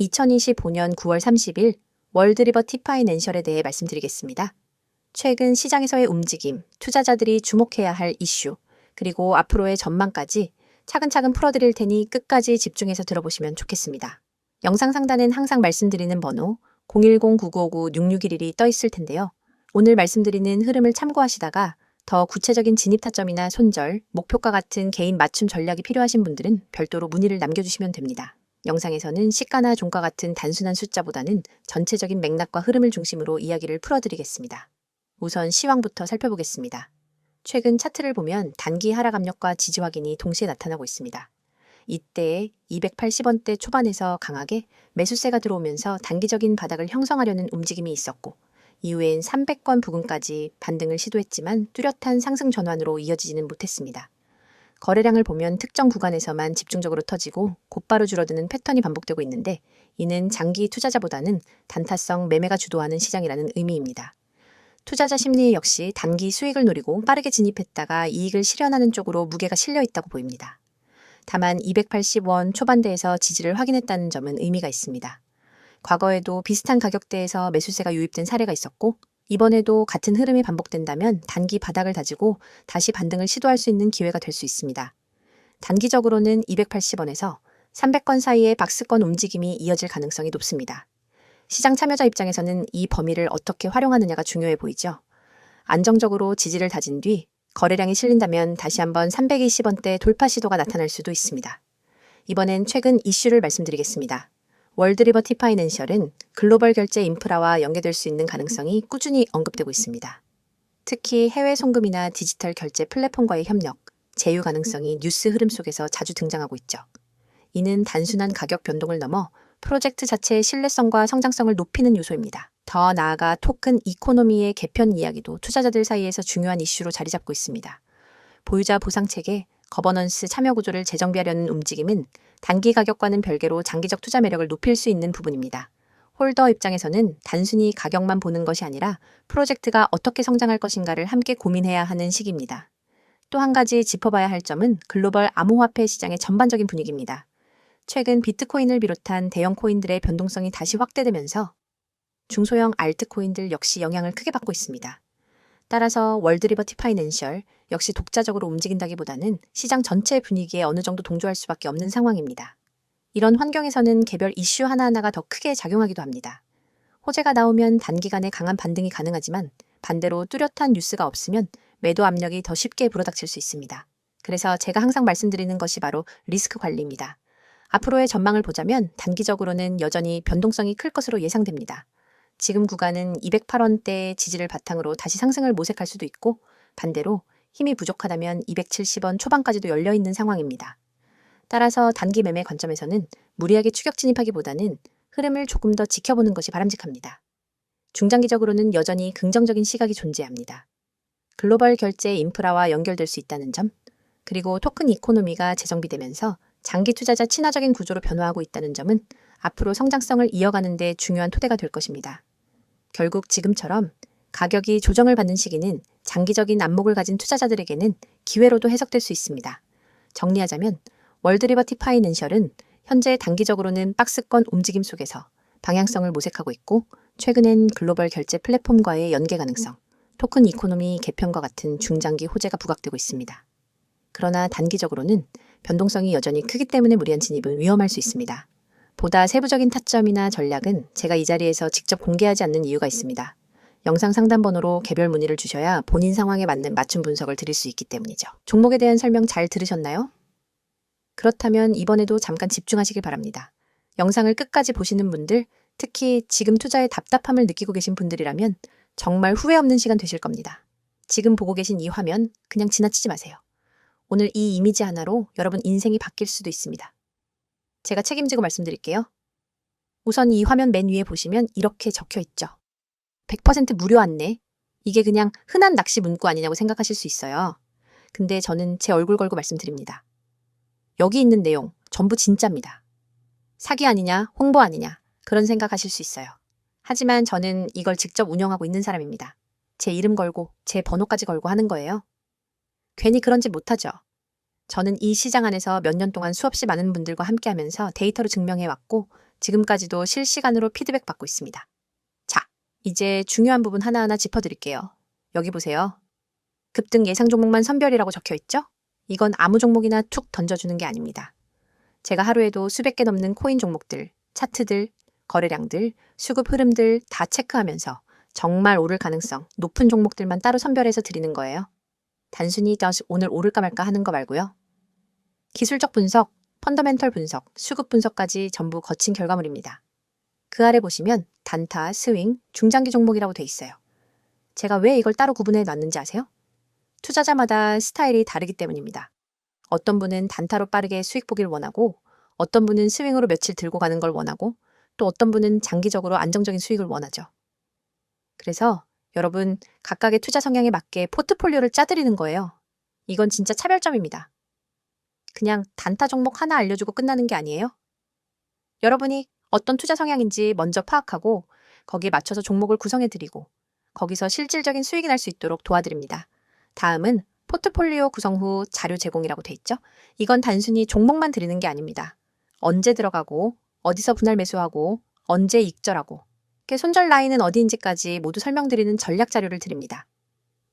2025년 9월 30일 월드리버 티파이낸셜에 대해 말씀드리겠습니다. 최근 시장에서의 움직임, 투자자들이 주목해야 할 이슈, 그리고 앞으로의 전망까지 차근차근 풀어드릴 테니 끝까지 집중해서 들어보시면 좋겠습니다. 영상 상단엔 항상 말씀드리는 번호 010-9959-6611이 떠 있을 텐데요. 오늘 말씀드리는 흐름을 참고하시다가 더 구체적인 진입 타점이나 손절, 목표가 같은 개인 맞춤 전략이 필요하신 분들은 별도로 문의를 남겨주시면 됩니다. 영상에서는 시가나 종가 같은 단순한 숫자보다는 전체적인 맥락과 흐름을 중심으로 이야기를 풀어드리겠습니다. 우선 시황부터 살펴보겠습니다. 최근 차트를 보면 단기 하락 압력과 지지 확인이 동시에 나타나고 있습니다. 이때 280원대 초반에서 강하게 매수세가 들어오면서 단기적인 바닥을 형성하려는 움직임이 있었고 이후엔 300권 부근까지 반등을 시도했지만 뚜렷한 상승 전환으로 이어지지는 못했습니다. 거래량을 보면 특정 구간에서만 집중적으로 터지고 곧바로 줄어드는 패턴이 반복되고 있는데 이는 장기 투자자보다는 단타성 매매가 주도하는 시장이라는 의미입니다. 투자자 심리 역시 단기 수익을 노리고 빠르게 진입했다가 이익을 실현하는 쪽으로 무게가 실려 있다고 보입니다. 다만 280원 초반대에서 지지를 확인했다는 점은 의미가 있습니다. 과거에도 비슷한 가격대에서 매수세가 유입된 사례가 있었고 이번에도 같은 흐름이 반복된다면 단기 바닥을 다지고 다시 반등을 시도할 수 있는 기회가 될 수 있습니다. 단기적으로는 280원에서 300건 사이의 박스권 움직임이 이어질 가능성이 높습니다. 시장 참여자 입장에서는 이 범위를 어떻게 활용하느냐가 중요해 보이죠. 안정적으로 지지를 다진 뒤 거래량이 실린다면 다시 한번 320원대 돌파 시도가 나타날 수도 있습니다. 이번엔 최근 이슈를 말씀드리겠습니다. 월드리버 티파이낸셜은 글로벌 결제 인프라와 연계될 수 있는 가능성이 꾸준히 언급되고 있습니다. 특히 해외 송금이나 디지털 결제 플랫폼과의 협력, 제휴 가능성이 뉴스 흐름 속에서 자주 등장하고 있죠. 이는 단순한 가격 변동을 넘어 프로젝트 자체의 신뢰성과 성장성을 높이는 요소입니다. 더 나아가 토큰 이코노미의 개편 이야기도 투자자들 사이에서 중요한 이슈로 자리 잡고 있습니다. 보유자 보상 체계, 거버넌스 참여 구조를 재정비하려는 움직임은 단기 가격과는 별개로 장기적 투자 매력을 높일 수 있는 부분입니다. 홀더 입장에서는 단순히 가격만 보는 것이 아니라 프로젝트가 어떻게 성장할 것인가를 함께 고민해야 하는 시기입니다. 또 한 가지 짚어봐야 할 점은 글로벌 암호화폐 시장의 전반적인 분위기입니다. 최근 비트코인을 비롯한 대형 코인들의 변동성이 다시 확대되면서 중소형 알트코인들 역시 영향을 크게 받고 있습니다. 따라서 월드리버 티 파이낸셜 역시 독자적으로 움직인다기보다는 시장 전체 분위기에 어느 정도 동조할 수밖에 없는 상황입니다. 이런 환경에서는 개별 이슈 하나하나가 더 크게 작용하기도 합니다. 호재가 나오면 단기간에 강한 반등이 가능하지만 반대로 뚜렷한 뉴스가 없으면 매도 압력이 더 쉽게 불어닥칠 수 있습니다. 그래서 제가 항상 말씀드리는 것이 바로 리스크 관리입니다. 앞으로의 전망을 보자면 단기적으로는 여전히 변동성이 클 것으로 예상됩니다. 지금 구간은 208원대 지지를 바탕으로 다시 상승을 모색할 수도 있고 반대로 힘이 부족하다면 270원 초반까지도 열려 있는 상황입니다. 따라서 단기 매매 관점에서는 무리하게 추격 진입하기보다는 흐름을 조금 더 지켜보는 것이 바람직합니다. 중장기적으로는 여전히 긍정적인 시각이 존재합니다. 글로벌 결제 인프라와 연결될 수 있다는 점, 그리고 토큰 이코노미가 재정비되면서 장기 투자자 친화적인 구조로 변화하고 있다는 점은 앞으로 성장성을 이어가는 데 중요한 토대가 될 것입니다. 결국 지금처럼 가격이 조정을 받는 시기는 장기적인 안목을 가진 투자자들에게는 기회로도 해석될 수 있습니다. 정리하자면 월드리버티 파이낸셜은 현재 단기적으로는 박스권 움직임 속에서 방향성을 모색하고 있고 최근엔 글로벌 결제 플랫폼과의 연계 가능성, 토큰 이코노미 개편과 같은 중장기 호재가 부각되고 있습니다. 그러나 단기적으로는 변동성이 여전히 크기 때문에 무리한 진입은 위험할 수 있습니다. 보다 세부적인 타점이나 전략은 제가 이 자리에서 직접 공개하지 않는 이유가 있습니다. 영상 상담 번호로 개별 문의를 주셔야 본인 상황에 맞는 맞춤 분석을 드릴 수 있기 때문이죠. 종목에 대한 설명 잘 들으셨나요? 그렇다면 이번에도 잠깐 집중하시길 바랍니다. 영상을 끝까지 보시는 분들, 특히 지금 투자에 답답함을 느끼고 계신 분들이라면 정말 후회 없는 시간 되실 겁니다. 지금 보고 계신 이 화면 그냥 지나치지 마세요. 오늘 이 이미지 하나로 여러분 인생이 바뀔 수도 있습니다. 제가 책임지고 말씀드릴게요. 우선 이 화면 맨 위에 보시면 이렇게 적혀 있죠. 100% 무료 안내. 이게 그냥 흔한 낚시 문구 아니냐고 생각하실 수 있어요. 근데 저는 제 얼굴 걸고 말씀드립니다. 여기 있는 내용 전부 진짜입니다. 사기 아니냐, 홍보 아니냐, 그런 생각하실 수 있어요. 하지만 저는 이걸 직접 운영하고 있는 사람입니다. 제 이름 걸고, 제 번호까지 걸고 하는 거예요. 괜히 그런 짓 못하죠. 저는 이 시장 안에서 몇 년 동안 수없이 많은 분들과 함께 하면서 데이터로 증명해 왔고 지금까지도 실시간으로 피드백 받고 있습니다. 자, 이제 중요한 부분 하나하나 짚어드릴게요. 여기 보세요. 급등 예상 종목만 선별이라고 적혀 있죠? 이건 아무 종목이나 툭 던져주는 게 아닙니다. 제가 하루에도 수백 개 넘는 코인 종목들, 차트들, 거래량들, 수급 흐름들 다 체크하면서 정말 오를 가능성 높은 종목들만 따로 선별해서 드리는 거예요. 단순히 오늘 오를까 말까 하는 거 말고요. 기술적 분석, 펀더멘털 분석, 수급 분석까지 전부 거친 결과물입니다. 그 아래 보시면 단타, 스윙, 중장기 종목이라고 돼 있어요. 제가 왜 이걸 따로 구분해 놨는지 아세요? 투자자마다 스타일이 다르기 때문입니다. 어떤 분은 단타로 빠르게 수익 보기를 원하고, 어떤 분은 스윙으로 며칠 들고 가는 걸 원하고, 또 어떤 분은 장기적으로 안정적인 수익을 원하죠. 그래서 여러분 각각의 투자 성향에 맞게 포트폴리오를 짜드리는 거예요. 이건 진짜 차별점입니다. 그냥 단타 종목 하나 알려주고 끝나는 게 아니에요. 여러분이 어떤 투자 성향인지 먼저 파악하고 거기에 맞춰서 종목을 구성해드리고 거기서 실질적인 수익이 날 수 있도록 도와드립니다. 다음은 포트폴리오 구성 후 자료 제공이라고 돼 있죠? 이건 단순히 종목만 드리는 게 아닙니다. 언제 들어가고 어디서 분할 매수하고 언제 익절하고 그 손절 라인은 어디인지까지 모두 설명드리는 전략 자료를 드립니다.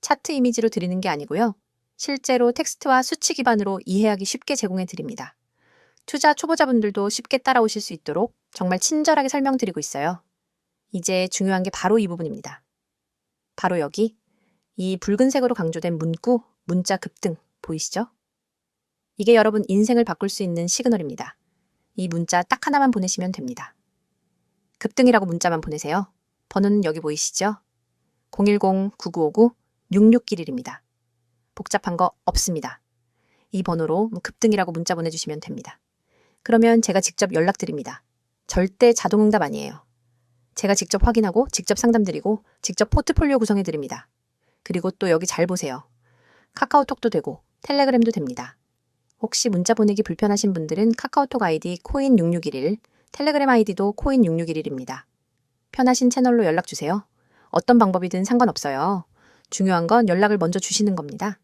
차트 이미지로 드리는 게 아니고요. 실제로 텍스트와 수치 기반으로 이해하기 쉽게 제공해 드립니다. 투자 초보자분들도 쉽게 따라오실 수 있도록 정말 친절하게 설명드리고 있어요. 이제 중요한 게 바로 이 부분입니다. 바로 여기 이 붉은색으로 강조된 문구, 문자 급등 보이시죠? 이게 여러분 인생을 바꿀 수 있는 시그널입니다. 이 문자 딱 하나만 보내시면 됩니다. 급등이라고 문자만 보내세요. 번호는 여기 보이시죠? 010-9959-6691입니다. 복잡한 거 없습니다. 이 번호로 뭐 급등이라고 문자 보내주시면 됩니다. 그러면 제가 직접 연락드립니다. 절대 자동응답 아니에요. 제가 직접 확인하고 직접 상담드리고 직접 포트폴리오 구성해드립니다. 그리고 또 여기 잘 보세요. 카카오톡도 되고 텔레그램도 됩니다. 혹시 문자 보내기 불편하신 분들은 카카오톡 아이디 코인6611, 텔레그램 아이디도 코인6611입니다. 편하신 채널로 연락 주세요. 어떤 방법이든 상관없어요. 중요한 건 연락을 먼저 주시는 겁니다.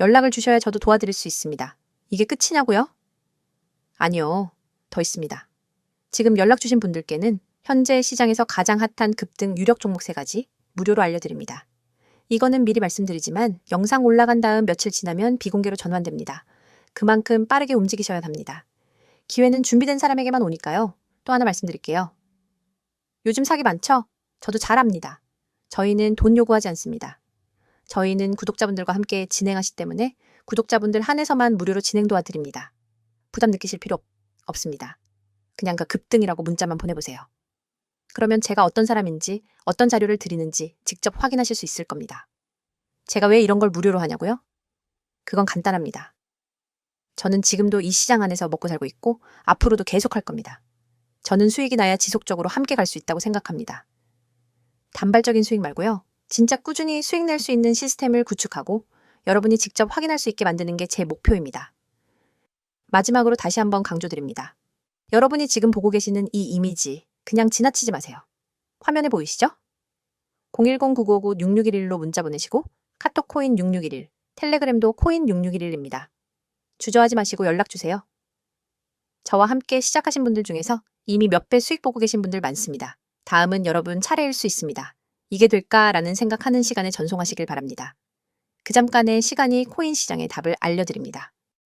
연락을 주셔야 저도 도와드릴 수 있습니다. 이게 끝이냐고요? 아니요. 더 있습니다. 지금 연락 주신 분들께는 현재 시장에서 가장 핫한 급등 유력 종목 세 가지 무료로 알려드립니다. 이거는 미리 말씀드리지만 영상 올라간 다음 며칠 지나면 비공개로 전환됩니다. 그만큼 빠르게 움직이셔야 합니다. 기회는 준비된 사람에게만 오니까요. 또 하나 말씀드릴게요. 요즘 사기 많죠? 저도 잘 압니다. 저희는 돈 요구하지 않습니다. 저희는 구독자분들과 함께 진행하시 때문에 구독자분들 한해서만 무료로 진행 도와드립니다. 부담 느끼실 필요 없습니다. 그냥 그 급등이라고 문자만 보내보세요. 그러면 제가 어떤 사람인지 어떤 자료를 드리는지 직접 확인하실 수 있을 겁니다. 제가 왜 이런 걸 무료로 하냐고요? 그건 간단합니다. 저는 지금도 이 시장 안에서 먹고 살고 있고 앞으로도 계속 할 겁니다. 저는 수익이 나야 지속적으로 함께 갈 수 있다고 생각합니다. 단발적인 수익 말고요. 진짜 꾸준히 수익 낼 수 있는 시스템을 구축하고 여러분이 직접 확인할 수 있게 만드는 게 제 목표입니다. 마지막으로 다시 한번 강조드립니다. 여러분이 지금 보고 계시는 이 이미지 그냥 지나치지 마세요. 화면에 보이시죠? 010-9959-6611로 문자 보내시고 카톡 코인 6611, 텔레그램도 코인 6611입니다. 주저하지 마시고 연락 주세요. 저와 함께 시작하신 분들 중에서 이미 몇 배 수익 보고 계신 분들 많습니다. 다음은 여러분 차례일 수 있습니다. 이게 될까라는 생각하는 시간에 전송하시길 바랍니다. 그 잠깐의 시간이 코인 시장의 답을 알려드립니다.